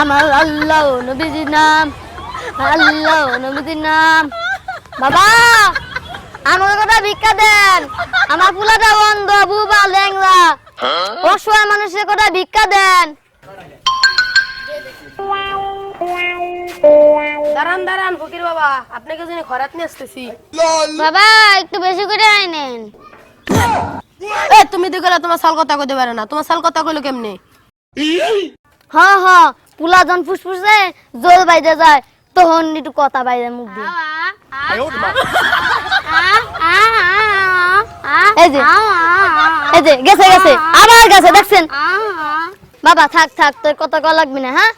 আমার আল্লাহ নবীজির নাম আল্লাহ নবীজির নাম। বাবা আমার কথা ভিক্ষা দেন। আমার পুলাটা বন্ধ বুবা ল্যাংলা অসহায় মানুষের কথা ভিক্ষা দেন। দাঁড়ান দাঁড়ান ফকির বাবা আপনাকে জন্য খরাত নিয়ে আসতেছি। বাবা একটু বেশি করে আইনেন এ তুমি দেখো না তোমার সাল কথা কইতে পারে না। তোমার সাল কথা কইলো কেমনে? হ হ। পুলা জন ফুসফুসে জল বাইদে যায় তখন একটু কথা বাইরে মুখ দিয়ে। এই যে। এই যে গেছে গেছে। আবার গেছে দেখছেন? বাবা থাক থাক তোর কথা কল লাগবে না হ্যাঁ?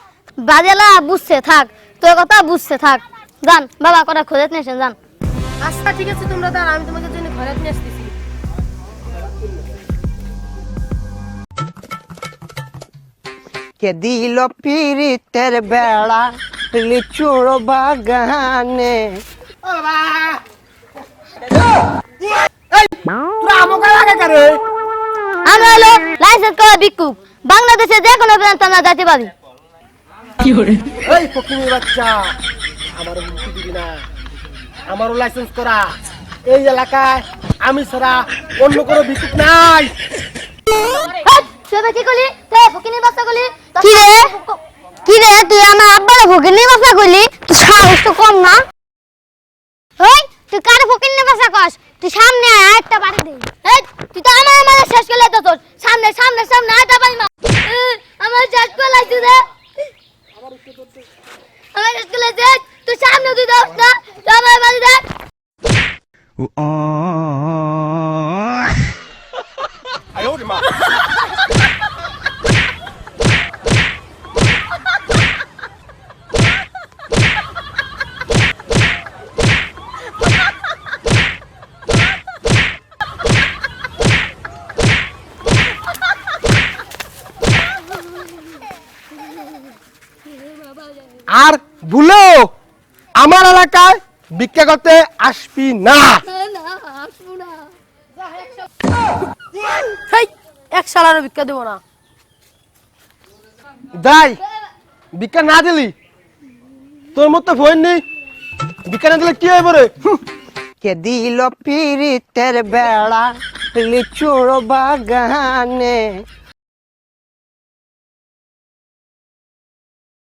বাজেলা বুঝছে থাক। তোর কথা বুঝছে থাক। যান বাবা কথা খোঁজে নিয়েছেন যান। আচ্ছা ঠিক আছে তোমরা দাঁড়া আমি তোমাকে জন্য খরাত নিয়ে আসতেছি। কে দিল পিরিতের বেড়া লিচুর বাগানে আমি হলো লাইসেন্স করা ভিক্ষুক বাংলাদেশে যে কোনো প্রান্ত আমরা যাইতে পারি এই বাচ্চা আমারও মুক্তি দিবি না। আমারও লাইসেন্স করা। এই এলাকায় আমি ছাড়া অন্য কোনো ভিক্ষুক নাই। কি করলি? বাচ্চা করলি কি রে কি রে তুই আমার আব্বারে ফকিনি বাচ্চা করলি তুই সাহস তো কম না ওই তুই কারে ফকিনি বাচ্চা কস তুই সামনে আয় একটা বাড়ি দে এই তুই তো আমার আমার শেষ করে তো তোর সামনে সামনে সামনে আয় বাড়ি মা আমার শেষ করে লাগছে রে আমার শেষ করে দে তুই সামনে তুই দাও না তুই আমার বাড়ি দে আর ভুলো আমার এলাকায় ভিক্ষা করতে আসবি না। এক সালারও ভিক্ষা দেবো না। যাই ভিক্ষা না দিলি? তোর মতো ভয় নেই? ভিক্ষা না দিলে কি কে দিল পিরিতের বেড়া লিচুর বাগানে।